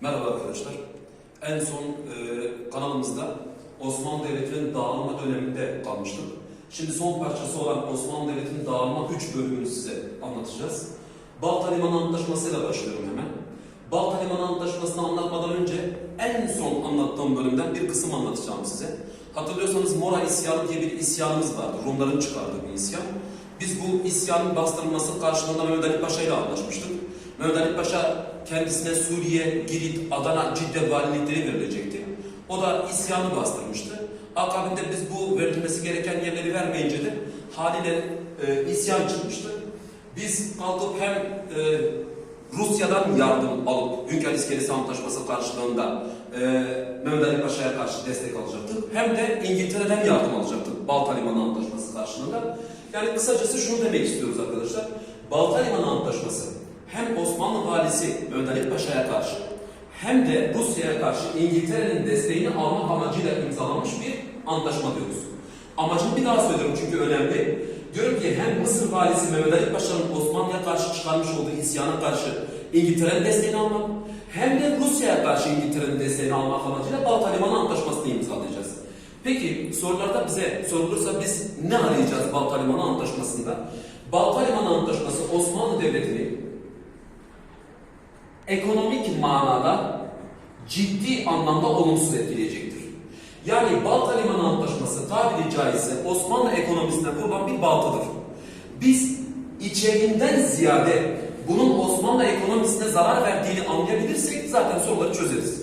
Merhaba arkadaşlar. En son e, kanalımızda Osmanlı Devleti'nin dağılma döneminde kalmıştık. Şimdi son parçası olan Osmanlı Devleti'nin dağılma 3 bölümünü size anlatacağız. Balta Limanı Antlaşması'yla başlıyorum hemen. Balta Limanı Antlaşması'nı anlatmadan önce en son anlattığım bölümden bir kısım anlatacağım size. Hatırlıyorsanız Mora isyanı diye bir isyanımız vardı. Rumların çıkardığı bir isyan. Biz bu isyanın bastırılması karşılığında Mehmet Ali Paşa ile anlaşmıştık. Mehmet Ali Paşa kendisine Suriye, Girit, Adana, Cidde valilikleri verilecekti. O da isyanı bastırmıştı. Akabinde biz bu verilmesi gereken yerleri vermeyince de haliyle e, isyan çıkmıştı. Biz kalkıp hem e, Rusya'dan yardım alıp Hünkar İskelesi Antlaşması karşılığında e, Mehmet Ali Paşa'ya karşı destek alacaktık. Hem de İngiltere'den yardım alacaktık Balta Limanı Antlaşması karşılığında. Yani kısacası şunu demek istiyoruz arkadaşlar. Balta Limanı Antlaşması hem Osmanlı valisi Ali Paşa'ya karşı hem de Rusya'ya karşı İngiltere'nin desteğini almak amacıyla imzalanmış bir antlaşma diyoruz. Amacını bir daha söylüyorum çünkü önemli. Diyorum ki hem Mısır valisi Mehmet Ali Paşa'nın Osmanlı'ya karşı çıkarmış olduğu isyana karşı İngiltere'nin desteğini almak hem de Rusya'ya karşı İngiltere'nin desteğini almak amacıyla Balta Limanı Antlaşması'nı imzalayacağız. Peki sorularda bize sorulursa biz ne arayacağız Balta Limanı Antlaşması'nda? Balta Limanı Antlaşması Osmanlı Devleti'ni ekonomik manada ciddi anlamda olumsuz etkileyecektir. Yani Balta Limanı Antlaşması tabiri caizse Osmanlı ekonomisine vurulan bir baltadır. Biz içeriğinden ziyade bunun Osmanlı ekonomisine zarar verdiğini anlayabilirsek zaten soruları çözeriz.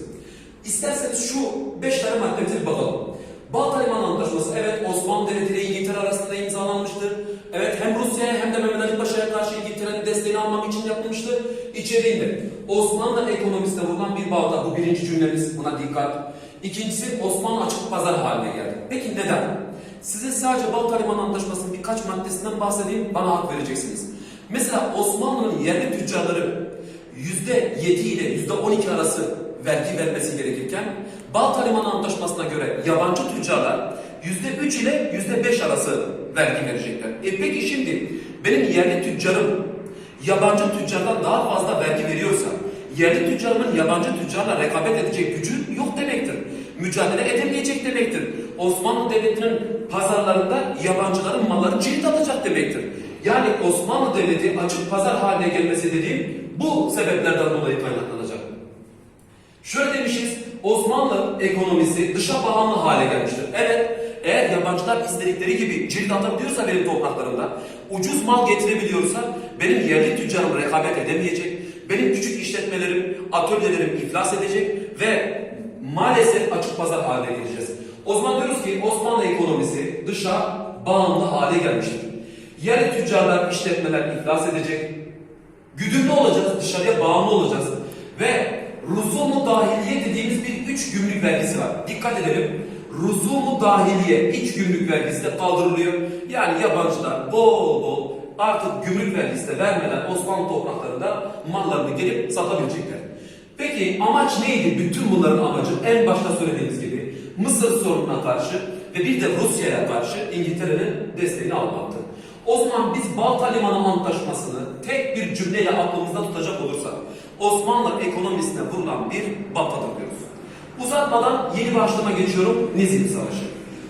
İsterseniz şu beş tane maddemize bir bakalım. Balta Limanı Antlaşması evet Osmanlı Devleti ile İngiltere arasında imzalanmıştır. Evet hem Rusya'ya hem de Mehmet Ali Paşa'ya karşı İngiltere'nin desteğini almak için yapılmıştır. İçeriğinde Osmanlı ekonomisine vurulan bir balta. Bu birinci cümlemiz buna dikkat. İkincisi Osmanlı açık pazar haline geldi. Peki neden? Size sadece Balta Limanı Antlaşması'nın birkaç maddesinden bahsedeyim bana hak vereceksiniz. Mesela Osmanlı'nın yerli tüccarları %7 ile %12 arası vergi vermesi gerekirken Balta Limanı Antlaşması'na göre yabancı tüccarlar %3 ile %5 arası vergi verecekler. E peki şimdi benim yerli tüccarım yabancı tüccardan daha fazla vergi veriyorsa yerli tüccarımın yabancı tüccarla rekabet edecek gücü yok demektir. Mücadele edemeyecek demektir. Osmanlı Devleti'nin pazarlarında yabancıların malları cirit atacak demektir. Yani Osmanlı Devleti açık pazar haline gelmesi dediğim bu sebeplerden dolayı kaynaklanacak. Şöyle demişiz, Osmanlı ekonomisi dışa bağımlı hale gelmiştir. Evet, eğer yabancılar istedikleri gibi cirit atabiliyorsa benim topraklarımda, ucuz mal getirebiliyorsa benim yerli tüccarım rekabet edemeyecek, benim küçük işletmelerim, atölyelerim iflas edecek ve maalesef açık pazar haline geleceğiz. O zaman diyoruz ki Osmanlı ekonomisi dışa bağımlı hale gelmiştir. Yerli tüccarlar, işletmeler iflas edecek, güdümlü olacağız, dışarıya bağımlı olacağız ve ruzumu dahiliye dediğimiz bir üç gümrük vergisi var. Dikkat edelim. Ruzumu dahiliye iç gümrük vergisi de kaldırılıyor. Yani yabancılar bol bol artık gümrük vergisi de vermeden Osmanlı topraklarında mallarını gelip satabilecekler. Peki amaç neydi? Bütün bunların amacı en başta söylediğimiz gibi Mısır sorununa karşı ve bir de Rusya'ya karşı İngiltere'nin desteğini almaktı. O zaman biz Balta Limanı Antlaşması'nı tek bir cümleyle aklımızda tutacak olursak Osmanlı ekonomisine vurulan bir baltadır diyoruz. Uzatmadan yeni başlama geçiyorum Nizip Savaşı.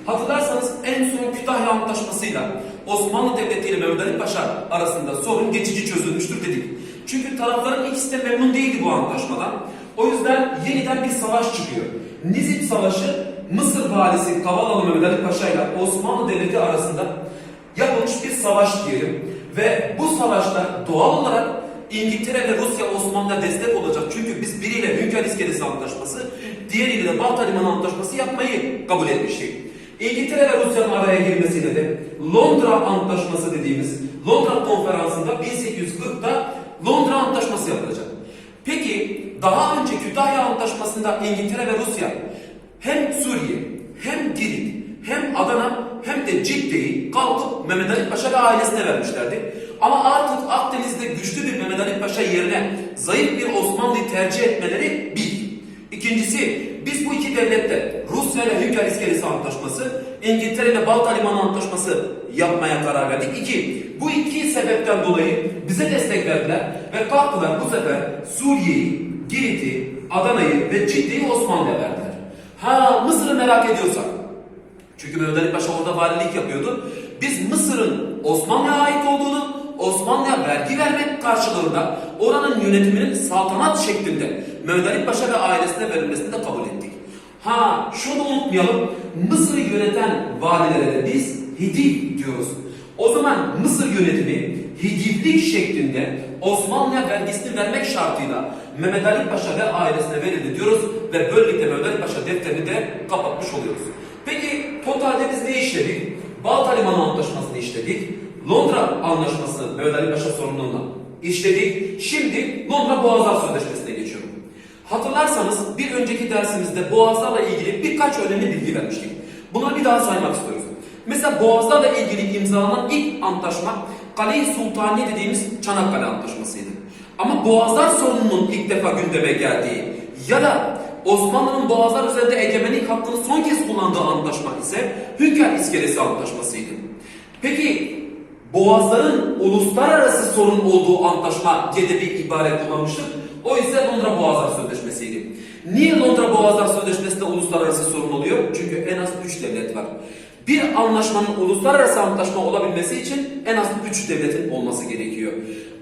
Hatırlarsanız en son Kütahya Antlaşması'yla Osmanlı Devleti ile Mehmet Ali Paşa arasında sorun geçici çözülmüştür dedik. Çünkü tarafların ikisi de memnun değildi bu antlaşmadan. O yüzden yeniden bir savaş çıkıyor. Nizip Savaşı Mısır valisi Kavalalı Mehmet Ali Paşa ile Osmanlı Devleti arasında yapılmış bir savaş diyelim. Ve bu savaşta doğal olarak İngiltere ve Rusya Osmanlı'ya destek olacak. Çünkü biz biriyle Hünkar İskelesi Antlaşması, diğeriyle de Balta Limanı Antlaşması yapmayı kabul etmiştik. İngiltere ve Rusya'nın araya girmesiyle de Londra Antlaşması dediğimiz Londra Konferansı'nda 1840'da Londra Antlaşması yapılacak. Peki daha önce Kütahya Antlaşması'nda İngiltere ve Rusya hem Suriye hem Girit hem Adana hem de Cidde'yi kalkıp Mehmet Ali Paşa ve ailesine vermişlerdi. Ama artık Akdeniz'de güçlü bir Mehmet Ali Paşa yerine zayıf bir Osmanlı'yı tercih etmeleri bir. İkincisi biz bu iki devlette Rusya ile Hünkar İskelesi Antlaşması, İngiltere ile Balta Limanı Antlaşması yapmaya karar verdik. İki, bu iki sebepten dolayı bize destek verdiler ve kalktılar bu sefer Suriye'yi, Girit'i, Adana'yı ve Ciddi'yi Osmanlı'ya verdiler. Ha Mısır'ı merak ediyorsak. Çünkü Mehmet Ali Paşa orada valilik yapıyordu. Biz Mısır'ın Osmanlı'ya ait olduğunu, Osmanlı'ya vergi vermek karşılığında oranın yönetiminin saltanat şeklinde Mehmet Paşa ve ailesine verilmesini de kabul ettik. Ha şunu unutmayalım. Mısır'ı yöneten valilere de biz Hidiv diyoruz. O zaman Mısır yönetimi hidivlik şeklinde Osmanlı'ya vergisini vermek şartıyla Mehmet Ali Paşa ve ailesine verildi diyoruz ve böylelikle Mehmet Ali Paşa defterini de kapatmış oluyoruz. Peki totalde biz ne işledik? Balta Limanı Antlaşması'nı işledik. Londra Anlaşması Mehmet Ali Paşa sorumluluğunda işledik. Şimdi Londra Boğazlar Sözleşmesi'ne geçiyorum. Hatırlarsanız bir önceki dersimizde boğazlarla ilgili birkaç önemli bilgi vermiştik. Bunları bir daha saymak istiyoruz. Mesela boğazlarla ilgili imzalanan ilk antlaşma Kale-i Sultaniye dediğimiz Çanakkale Antlaşması'ydı. Ama boğazlar sorununun ilk defa gündeme geldiği ya da Osmanlı'nın boğazlar üzerinde egemenlik hakkını son kez kullandığı antlaşma ise Hünkar İskelesi Antlaşması'ydı. Peki Boğazların uluslararası sorun olduğu antlaşma diye de bir ibare kullanmıştık. O ise Londra Boğazlar Sözleşmesi'ydi. Niye Londra Boğazlar Sözleşmesi'nde uluslararası sorun oluyor? Çünkü en az 3 devlet var. Bir anlaşmanın uluslararası antlaşma olabilmesi için en az 3 devletin olması gerekiyor.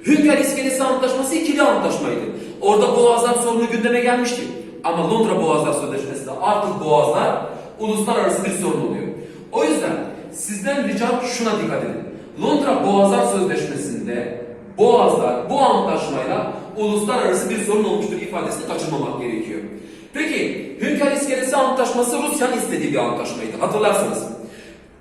Hünkar İskelesi Antlaşması ikili antlaşmaydı. Orada boğazlar sorunu gündeme gelmişti. Ama Londra Boğazlar Sözleşmesi'nde artık boğazlar uluslararası bir sorun oluyor. O yüzden sizden ricam şuna dikkat edin. Londra Boğazlar Sözleşmesi'nde Boğazlar bu antlaşmayla uluslararası bir sorun olmuştur ifadesini kaçırmamak gerekiyor. Peki Hünkar İskelesi Antlaşması Rusya'nın istediği bir antlaşmaydı hatırlarsınız.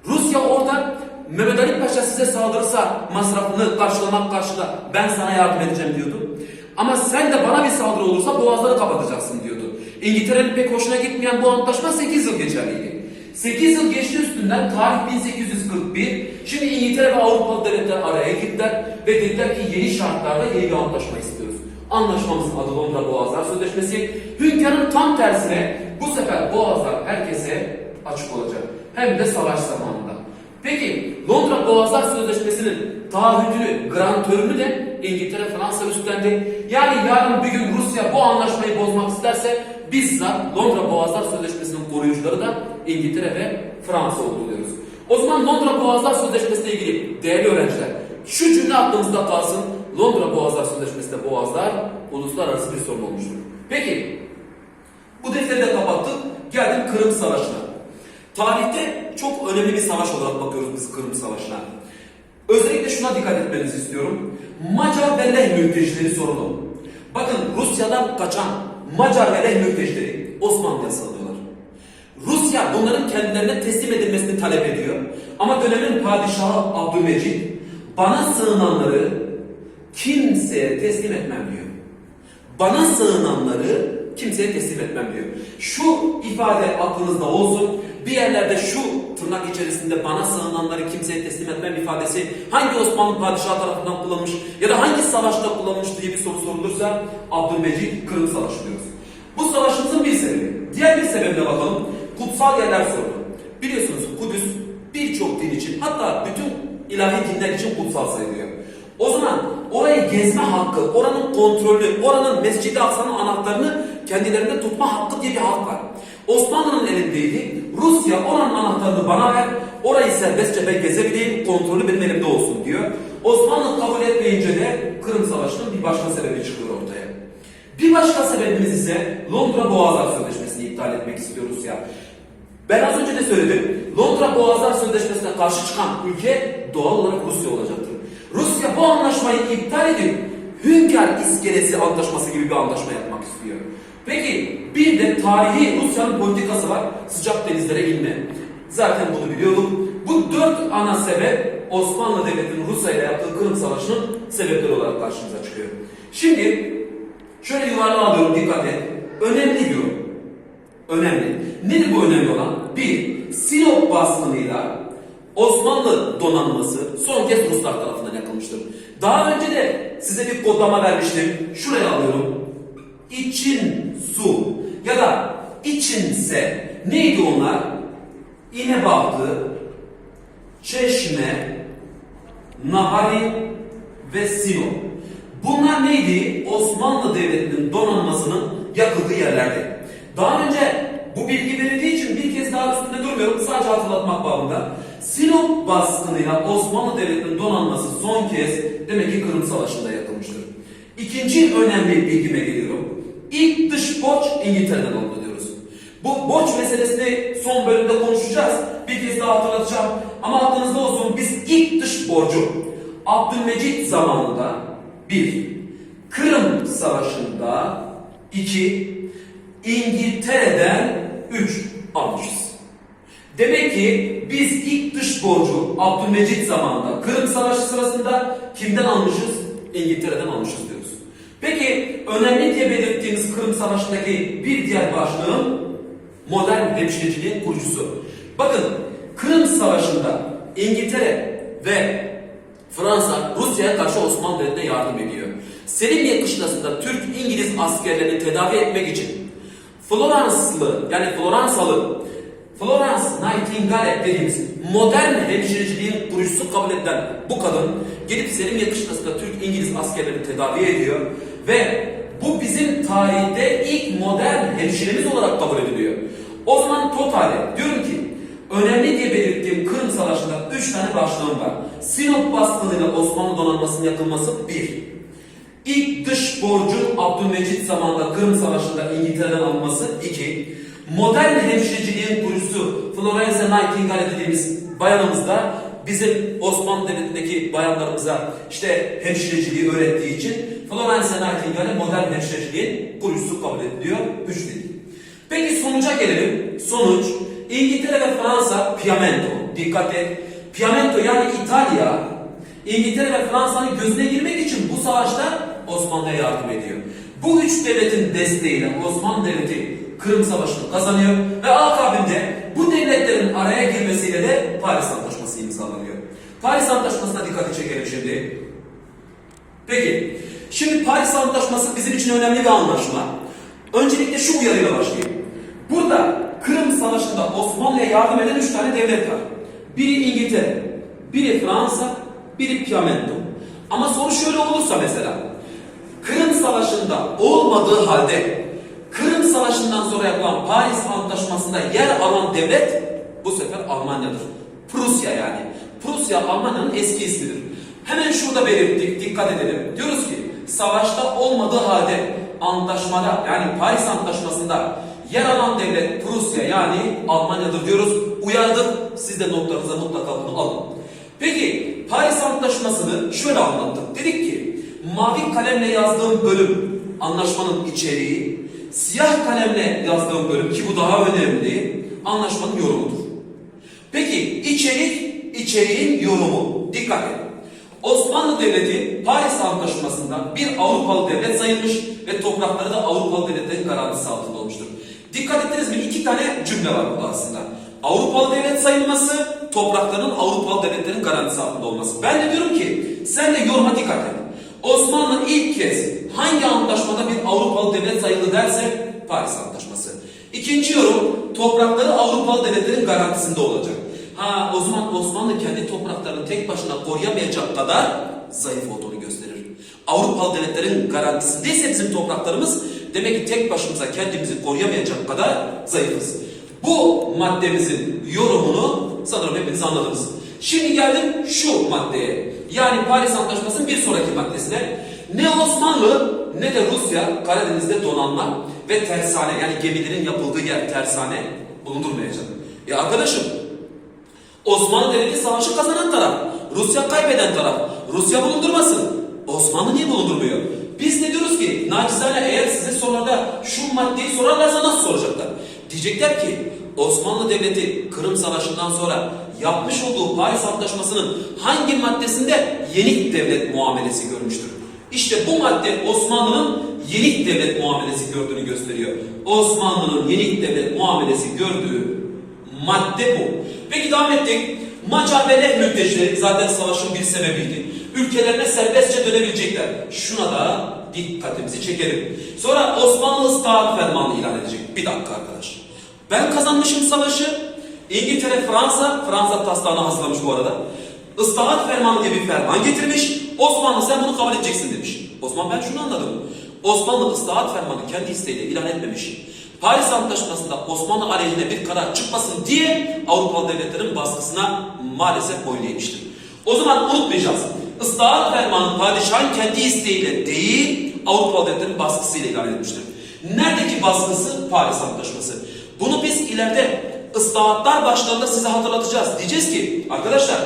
Rusya orada Mehmet Ali Paşa size saldırırsa masrafını karşılamak karşıda ben sana yardım edeceğim diyordu. Ama sen de bana bir saldırı olursa boğazları kapatacaksın diyordu. İngiltere'nin pek hoşuna gitmeyen bu antlaşma 8 yıl geçerliydi. 8 yıl geçti üstünden tarih 1841. Şimdi İngiltere ve Avrupalı devletler araya girdiler ve dediler ki yeni şartlarda yeni bir anlaşma istiyoruz. Anlaşmamızın adı Londra Boğazlar Sözleşmesi. Hünkârın tam tersine bu sefer boğazlar herkese açık olacak. Hem de savaş zamanında. Peki Londra Boğazlar Sözleşmesi'nin taahhüdünü, grantörünü de İngiltere, Fransa üstlendi. Yani yarın bir gün Rusya bu anlaşmayı bozmak isterse bizzat Londra Boğazlar Sözleşmesi'nin koruyucuları da İngiltere ve Fransa oldu diyoruz. O zaman Londra Boğazlar Sözleşmesi ile ilgili değerli öğrenciler şu cümle aklınızda kalsın. Londra Boğazlar Sözleşmesi'nde boğazlar uluslararası bir sorun olmuştur. Peki bu defteri de kapattık. Geldim Kırım Savaşı'na. Tarihte çok önemli bir savaş olarak bakıyoruz biz Kırım Savaşı'na. Özellikle şuna dikkat etmenizi istiyorum. Macar ve Leh mültecileri sorunu. Bakın Rusya'dan kaçan Macar ve Leh mültecileri Osmanlı'ya sığınıyorlar. Rusya bunların kendilerine teslim edilmesini talep ediyor. Ama dönemin padişahı Abdülmecid bana sığınanları kimseye teslim etmem diyor. Bana sığınanları kimseye teslim etmem diyor. Şu ifade aklınızda olsun. Bir yerlerde şu tırnak içerisinde bana sığınanları kimseye teslim etmem ifadesi hangi Osmanlı padişahı tarafından kullanılmış ya da hangi savaşta kullanılmış diye bir soru sorulursa Abdülmecid Kırım Savaşı diyoruz. Bu savaşımızın bir sebebi. Diğer bir sebebine bakalım. Kutsal yerler sorunu. Biliyorsunuz Kudüs birçok din için hatta bütün ilahi dinler için kutsal sayılıyor. O zaman orayı gezme hakkı, oranın kontrolü, oranın Mescid-i Aksa'nın anahtarını kendilerinde tutma hakkı diye bir hak var. Osmanlı'nın elindeydi. Rusya oranın anahtarını bana ver, orayı serbestçe ben gezebileyim, kontrolü benim elimde olsun diyor. Osmanlı kabul etmeyince de Kırım Savaşı'nın bir başka sebebi çıkıyor ortaya. Bir başka sebebimiz ise Londra Boğazlar Sözleşmesi'ni iptal etmek istiyoruz ya. Ben az önce de söyledim. Londra Boğazlar Sözleşmesi'ne karşı çıkan ülke doğal olarak Rusya olacaktır. Rusya bu anlaşmayı iptal edip Hünkar İskelesi Antlaşması gibi bir anlaşma yapmak istiyor. Peki bir de tarihi Rusya'nın politikası var. Sıcak denizlere inme. Zaten bunu biliyorduk. Bu dört ana sebep Osmanlı Devleti'nin Rusya ile yaptığı Kırım Savaşı'nın sebepleri olarak karşımıza çıkıyor. Şimdi şöyle yuvarlığa alıyorum dikkat et. Önemli diyorum. Önemli. Nedir bu önemli olan? Bir, Sinop baskınıyla Osmanlı donanması son kez Ruslar tarafından yakılmıştır. Daha önce de size bir kodlama vermiştim. Şuraya alıyorum. İçin su ya da içinse neydi onlar? İnebahtı, Çeşme, Nahari ve Sinop. Bunlar neydi? Osmanlı Devleti'nin donanmasının yakıldığı yerlerdi. Daha önce bu bilgi verildiği için bir kez daha üstünde durmuyorum. Sadece hatırlatmak babında. Sinop baskınıyla Osmanlı Devleti'nin donanması son kez demek ki Kırım Savaşı'nda yakılmıştır. İkinci önemli bilgime geliyorum. İlk dış borç İngiltere'den alındı diyoruz. Bu borç meselesini son bölümde konuşacağız. Bir kez daha hatırlatacağım. Ama aklınızda olsun biz ilk dış borcu Abdülmecit zamanında bir, Kırım Savaşı'nda iki, İngiltere'den üç almışız. Demek ki biz ilk dış borcu Abdülmecit zamanında Kırım Savaşı sırasında kimden almışız? İngiltere'den almışız. Peki önemli diye belirttiğimiz Kırım Savaşı'ndaki bir diğer başlığım modern hemşireciliğin kurucusu. Bakın Kırım Savaşı'nda İngiltere ve Fransa Rusya'ya karşı Osmanlı Devleti'ne yardım ediyor. Selimiye kışlasında Türk-İngiliz askerlerini tedavi etmek için Floranslı yani Floransalı Florence Nightingale dediğimiz modern hemşireciliğin kurucusu kabul edilen bu kadın gelip Selimiye kışlasında Türk-İngiliz askerlerini tedavi ediyor ve bu bizim tarihte ilk modern hemşiremiz olarak kabul ediliyor. O zaman totale diyorum ki önemli diye belirttiğim Kırım Savaşı'nda üç tane başlığım var. Sinop baskınıyla Osmanlı donanmasının yakılması bir. İlk dış borcun Abdülmecit zamanında Kırım Savaşı'nda İngiltere'den alınması iki. Modern hemşireciliğin kurucusu Florence Nightingale dediğimiz bayanımız da bizim Osmanlı Devleti'ndeki bayanlarımıza işte hemşireciliği öğrettiği için Florence Nightingale modern hemşireciliğin kurucusu kabul ediliyor. Üç dedik. Peki sonuca gelelim. Sonuç İngiltere ve Fransa Piamento. Dikkat et. Piamento yani İtalya İngiltere ve Fransa'nın gözüne girmek için bu savaşta Osmanlı'ya yardım ediyor. Bu üç devletin desteğiyle Osmanlı Devleti Kırım Savaşı'nı kazanıyor ve akabinde bu devletlerin araya girmesiyle de Paris Antlaşması imzalanıyor. Paris Antlaşması'na dikkati çekelim şimdi. Peki, şimdi Paris Antlaşması bizim için önemli bir anlaşma. Öncelikle şu uyarıyla başlayayım. Burada Kırım Savaşı'nda Osmanlı'ya yardım eden üç tane devlet var. Biri İngiltere, biri Fransa, biri Piamento. Ama soru şöyle olursa mesela, Kırım Savaşı'nda olmadığı halde Kırım Savaşı'ndan sonra yapılan Paris Antlaşması'nda yer alan devlet bu sefer Almanya'dır. Prusya yani. Prusya Almanya'nın eski ismidir. Hemen şurada belirttik, dikkat edelim. Diyoruz ki savaşta olmadığı halde antlaşmada yani Paris Antlaşması'nda yer alan devlet Prusya yani Almanya'dır diyoruz. Uyardık. Siz de notlarınıza mutlaka bunu alın. Peki Paris Antlaşması'nı şöyle anlattık. Dedik ki mavi kalemle yazdığım bölüm anlaşmanın içeriği, siyah kalemle yazdığım bölüm ki bu daha önemli anlaşmanın yorumudur. Peki içerik, içeriğin yorumu. Dikkat edin. Osmanlı Devleti Paris Antlaşması'nda bir Avrupalı devlet sayılmış ve toprakları da Avrupalı devletlerin garantisi altında olmuştur. Dikkat ettiniz mi? İki tane cümle var burada aslında. Avrupalı devlet sayılması, topraklarının Avrupalı devletlerin garantisi altında olması. Ben de diyorum ki sen de yoruma dikkat et. Osmanlı ilk kez hangi antlaşmada bir Avrupalı devlet sayıldı derse Paris Antlaşması. İkinci yorum toprakları Avrupalı devletlerin garantisinde olacak. Ha o zaman Osmanlı kendi topraklarını tek başına koruyamayacak kadar zayıf olduğunu gösterir. Avrupalı devletlerin garantisindeyse bizim topraklarımız demek ki tek başımıza kendimizi koruyamayacak kadar zayıfız. Bu maddemizin yorumunu sanırım hepiniz anladınız. Şimdi geldim şu maddeye. Yani Paris Antlaşması'nın bir sonraki maddesine. Ne Osmanlı ne de Rusya Karadeniz'de donanma ve tersane yani gemilerin yapıldığı yer tersane bulundurmayacak. Ya arkadaşım Osmanlı Devleti savaşı kazanan taraf. Rusya kaybeden taraf. Rusya bulundurmasın. Osmanlı niye bulundurmuyor? Biz ne diyoruz ki? Nacizane eğer size sorularda şu maddeyi sorarlarsa nasıl soracaklar? Diyecekler ki Osmanlı Devleti Kırım Savaşı'ndan sonra yapmış olduğu Paris Antlaşması'nın hangi maddesinde yenik devlet muamelesi görmüştür? İşte bu madde Osmanlı'nın yenik devlet muamelesi gördüğünü gösteriyor. Osmanlı'nın yenik devlet muamelesi gördüğü madde bu. Peki devam ettik. Macar ve Leh mültecileri zaten savaşın bir sebebiydi. Ülkelerine serbestçe dönebilecekler. Şuna da dikkatimizi çekelim. Sonra Osmanlı ıslahat fermanı ilan edecek. Bir dakika arkadaş. Ben kazanmışım savaşı. İngiltere, Fransa, Fransa taslağını hazırlamış bu arada. ıslahat fermanı diye bir ferman getirmiş. Osmanlı sen bunu kabul edeceksin demiş. Osman ben şunu anladım. Osmanlı ıslahat fermanı kendi isteğiyle ilan etmemiş. Paris Antlaşması'nda Osmanlı aleyhine bir karar çıkmasın diye Avrupalı devletlerin baskısına maalesef boyun eğmiştir. O zaman unutmayacağız. Islahat fermanı padişahın kendi isteğiyle değil Avrupalı devletlerin baskısıyla ilan edilmiştir. Neredeki baskısı? Paris Antlaşması. Bunu biz ileride ıslahatlar başlarında size hatırlatacağız. Diyeceğiz ki arkadaşlar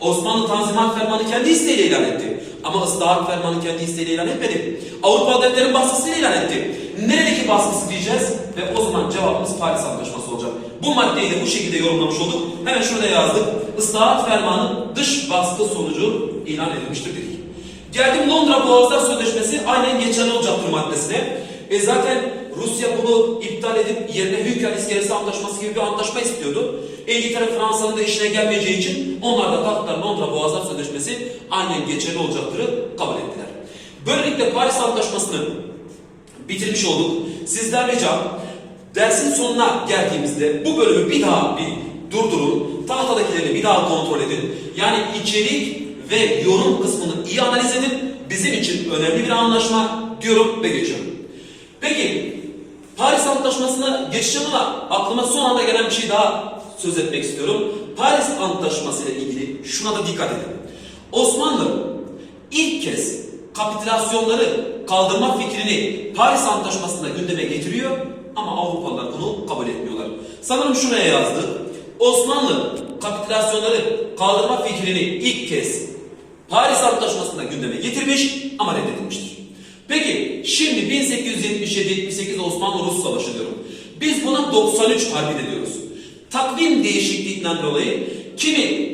Osmanlı Tanzimat Fermanı kendi isteğiyle ilan etti. Ama ıslahat fermanı kendi isteğiyle ilan etmedi. Avrupa devletlerin baskısıyla ilan etti. Neredeki baskısı diyeceğiz ve o zaman cevabımız Paris Antlaşması olacak. Bu maddeyi de bu şekilde yorumlamış olduk. Hemen şurada yazdık. Islahat fermanı dış baskı sonucu ilan edilmiştir dedik. Geldim Londra Boğazlar Sözleşmesi aynen geçerli olacaktır maddesine. E zaten Rusya bunu iptal edip yerine Hünkar İskelesi Antlaşması gibi bir antlaşma istiyordu. İngiltere Fransa'nın da işine gelmeyeceği için onlar da kalktılar Londra Boğazlar Sözleşmesi aynen geçerli olacaktırı kabul ettiler. Böylelikle Paris Antlaşması'nı bitirmiş olduk. Sizden ricam dersin sonuna geldiğimizde bu bölümü bir daha bir durdurun. Tahtadakileri bir daha kontrol edin. Yani içerik ve yorum kısmını iyi analiz edin. Bizim için önemli bir anlaşma diyorum ve geçiyorum. Peki Paris Antlaşması'na geçeceğim ama aklıma son anda gelen bir şey daha söz etmek istiyorum. Paris Antlaşması ile ilgili şuna da dikkat edin. Osmanlı ilk kez kapitülasyonları kaldırma fikrini Paris Antlaşması'nda gündeme getiriyor ama Avrupalılar bunu kabul etmiyorlar. Sanırım şuraya yazdı. Osmanlı kapitülasyonları kaldırma fikrini ilk kez Paris Antlaşması'nda gündeme getirmiş ama reddedilmiştir. Peki şimdi 1877-78 Osmanlı-Rus Savaşı diyorum. Biz buna 93 harbi diyoruz. Takvim değişikliğinden dolayı kimi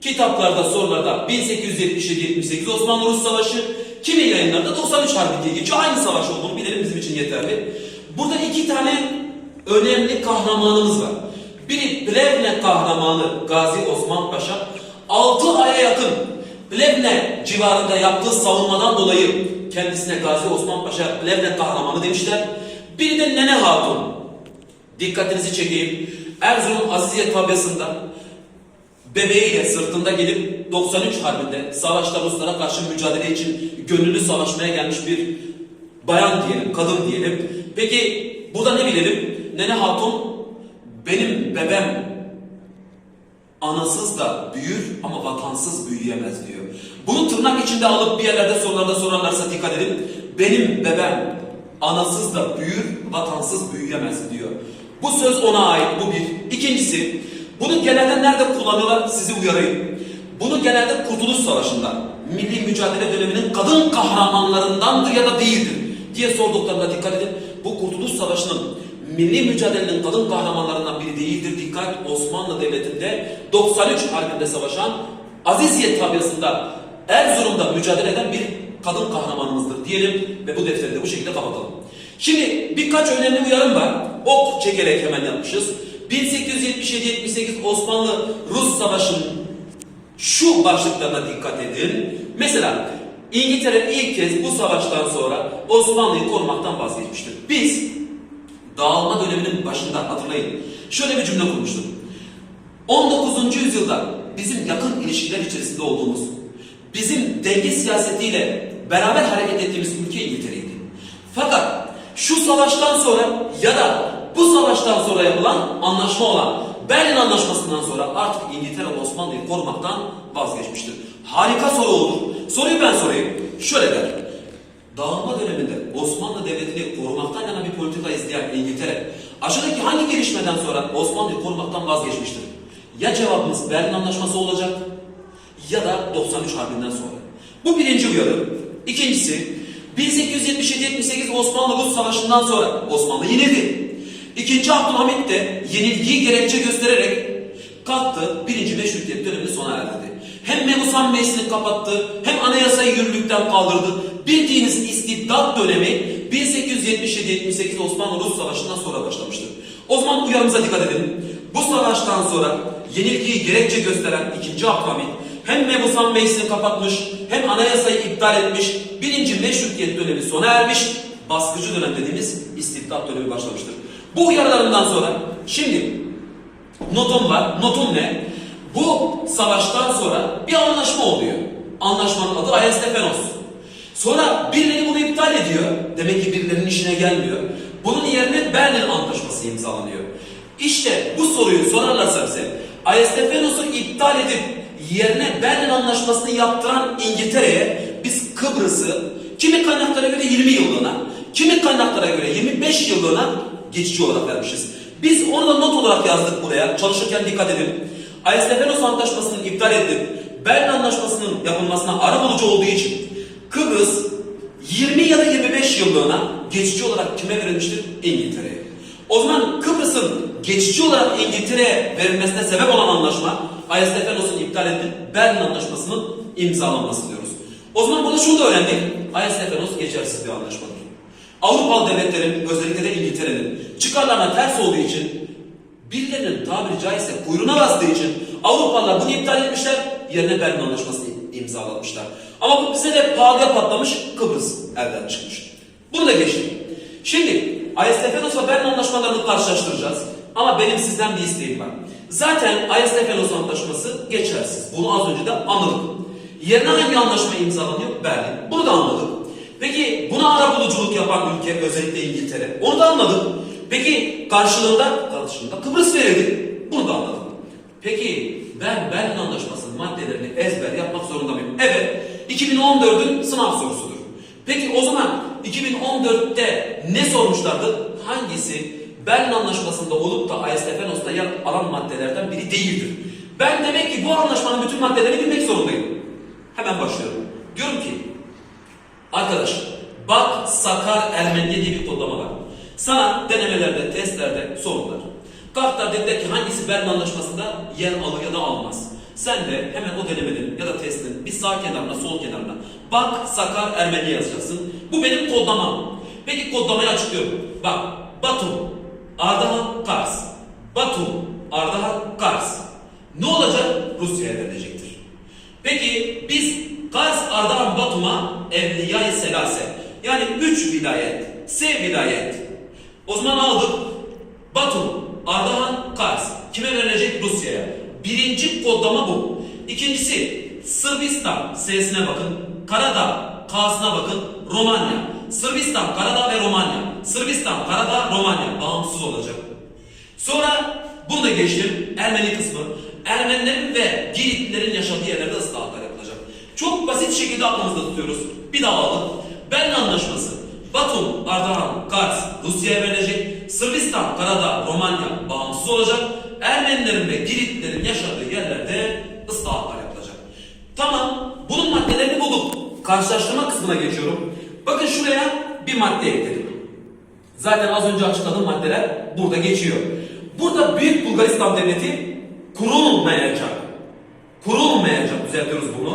kitaplarda sorularda 1877-78 Osmanlı-Rus Savaşı, kimi yayınlarda 93 harbi diye geçiyor. Aynı savaş olduğunu bilelim bizim için yeterli. Burada iki tane önemli kahramanımız var. Biri Plevne kahramanı Gazi Osman Paşa 6 aya yakın Plevne civarında yaptığı savunmadan dolayı kendisine Gazi Osman Paşa Plevne kahramanı demişler. Biri de Nene Hatun. Dikkatinizi çekeyim. Erzurum Aziziye tabyasında bebeğiyle sırtında gelip 93 harbinde savaşta Ruslara karşı mücadele için gönüllü savaşmaya gelmiş bir bayan diyelim, kadın diyelim. Peki burada ne bilelim? Nene Hatun benim bebem anasız da büyür ama vatansız büyüyemez diyor. Bunu tırnak içinde alıp bir yerlerde sorularda sorarlarsa dikkat edin. Benim bebem anasız da büyür, vatansız büyüyemez diyor. Bu söz ona ait, bu bir. İkincisi, bunu genelde nerede kullanıyorlar sizi uyarayım. Bunu genelde Kurtuluş Savaşı'nda, milli mücadele döneminin kadın kahramanlarındandır ya da değildir diye sorduklarında dikkat edin. Bu Kurtuluş Savaşı'nın milli mücadelenin kadın kahramanlarından biri değildir. Dikkat Osmanlı Devleti'nde 93 harbinde savaşan Aziziye tabiasında Erzurum'da mücadele eden bir kadın kahramanımızdır diyelim ve bu defteri de bu şekilde kapatalım. Şimdi birkaç önemli uyarım var. Ok çekerek hemen yapmışız. 1877-78 Osmanlı-Rus Savaşı'nın şu başlıklarına dikkat edin. Mesela İngiltere ilk kez bu savaştan sonra Osmanlı'yı korumaktan vazgeçmiştir. Biz dağılma döneminin başında hatırlayın. Şöyle bir cümle kurmuştuk. 19. yüzyılda bizim yakın ilişkiler içerisinde olduğumuz, bizim denge siyasetiyle beraber hareket ettiğimiz ülke İngiltere'ydi. Fakat şu savaştan sonra ya da bu savaştan sonra yapılan anlaşma olan Berlin Anlaşması'ndan sonra artık İngiltere Osmanlı'yı korumaktan vazgeçmiştir. Harika soru olur. Soruyu ben sorayım. Şöyle der. Dağılma döneminde Osmanlı Devleti'ni korumaktan yana bir politika izleyen İngiltere, aşağıdaki hangi gelişmeden sonra Osmanlı'yı korumaktan vazgeçmiştir? Ya cevabımız Berlin Anlaşması olacak ya da 93 Harbi'nden sonra. Bu birinci uyarı. İkincisi, 1877-78 Osmanlı-Rus Savaşı'ndan sonra Osmanlı yenildi. İkinci Abdülhamit de yenilgiyi gerekçe göstererek kalktı, birinci meşrutiyet dönemini sona erdirdi. Hem Memusan Meclisi'ni kapattı, hem anayasayı yürürlükten kaldırdı. Bildiğiniz istibdat dönemi 1877-78 Osmanlı-Rus Savaşı'ndan sonra başlamıştır. O zaman uyarımıza dikkat edin. Bu savaştan sonra yenilgiyi gerekçe gösteren 2. Abdülhamit hem Memusan Meclisi'ni kapatmış, hem anayasayı iptal etmiş, birinci meşrutiyet dönemi sona ermiş, baskıcı dönem dediğimiz istibdat dönemi başlamıştır. Bu uyarılarından sonra şimdi notum var. Notum ne? Bu savaştan sonra bir anlaşma oluyor. Anlaşmanın adı Ayasofya Sonra birileri bunu iptal ediyor. Demek ki birilerinin işine gelmiyor. Bunun yerine Berlin Antlaşması imzalanıyor. İşte bu soruyu sorarlarsa bize Ayasofya iptal edip yerine Berlin Anlaşması'nı yaptıran İngiltere'ye biz Kıbrıs'ı kimi kaynaklara göre 20 yıllığına, kimi kaynaklara göre 25 yıllığına geçici olarak vermişiz. Biz onu da not olarak yazdık buraya. Çalışırken dikkat edin. Ayasofya Antlaşması'nın iptal edilip Berlin Anlaşması'nın yapılmasına ara bulucu olduğu için Kıbrıs 20 ya da 25 yıllığına geçici olarak kime verilmiştir? İngiltere'ye. O zaman Kıbrıs'ın geçici olarak İngiltere'ye verilmesine sebep olan anlaşma Ayasofya'nın iptal edilip Berlin Anlaşması'nın imzalanması diyoruz. O zaman burada şunu da öğrendik. Ayasofya geçersiz bir anlaşmadır. Avrupalı devletlerin özellikle de İngiltere'nin çıkarlarına ters olduğu için birilerinin tabiri caizse kuyruğuna bastığı için Avrupalılar bunu iptal etmişler yerine Berlin Anlaşması'nı imzalamışlar. Ama bu bize de pahalıya patlamış Kıbrıs elden çıkmış. Bunu da geçtik. Şimdi Ayasofya ve Berlin Anlaşmalarını karşılaştıracağız. Ama benim sizden bir isteğim var. Zaten Ayasofya Antlaşması geçersiz. Bunu az önce de anladık. Yerine hangi anlaşma imzalanıyor? Berlin. Bunu da anladık. Peki buna ara buluculuk yapan ülke özellikle İngiltere. Onu da anladık. Peki karşılığında, karşılığında Kıbrıs verildi. Bunu da anladık. Peki ben Berlin Anlaşması'nın maddelerini ezber yapmak zorunda mıyım? Evet. 2014'ün sınav sorusudur. Peki o zaman 2014'te ne sormuşlardı? Hangisi Berlin Anlaşması'nda olup da Ayasofyanos'ta yer alan maddelerden biri değildir? Ben demek ki bu anlaşmanın bütün maddelerini bilmek zorundayım. Hemen başlıyorum. Diyorum ki Arkadaş, bak Sakar Ermeniye diye bir kodlama var. Sana denemelerde, testlerde sordular. Kartlar dediler ki hangisi Berlin Anlaşması'nda yer alır ya da almaz. Sen de hemen o denemenin ya da testin bir sağ kenarına, sol kenarına bak Sakar Ermeni yazacaksın. Bu benim kodlamam. Peki kodlamayı açıklıyorum. Bak, Batum, Ardahan, Kars. Batum, Ardahan, Kars. Ne olacak? Rusya'ya verilecektir. Peki biz Kars Ardahan Batum'a Evliya-i Selase yani üç vilayet, S vilayet. O zaman aldık Batum, Ardahan, Kars. Kime verilecek? Rusya'ya. Birinci kodlama bu. İkincisi Sırbistan S'sine bakın. Karadağ K'sına bakın. Romanya. Sırbistan, Karadağ ve Romanya. Sırbistan, Karadağ, Romanya. Bağımsız olacak. Sonra bunu da geçtim. Ermeni kısmı. Ermenilerin ve Giritlilerin yaşadığı yerlerde ıslahatlar. Çok basit şekilde aklımızda tutuyoruz. Bir daha alalım. Berlin Anlaşması. Batum, Ardahan, Kars Rusya'ya verilecek. Sırbistan, Karadağ, Romanya bağımsız olacak. Ermenilerin ve Giritlilerin yaşadığı yerlerde ıslahatlar yapılacak. Tamam. Bunun maddelerini bulduk. Karşılaştırma kısmına geçiyorum. Bakın şuraya bir madde ekledim. Zaten az önce açıkladığım maddeler burada geçiyor. Burada Büyük Bulgaristan Devleti kurulmayacak. Kurulmayacak düzeltiyoruz bunu.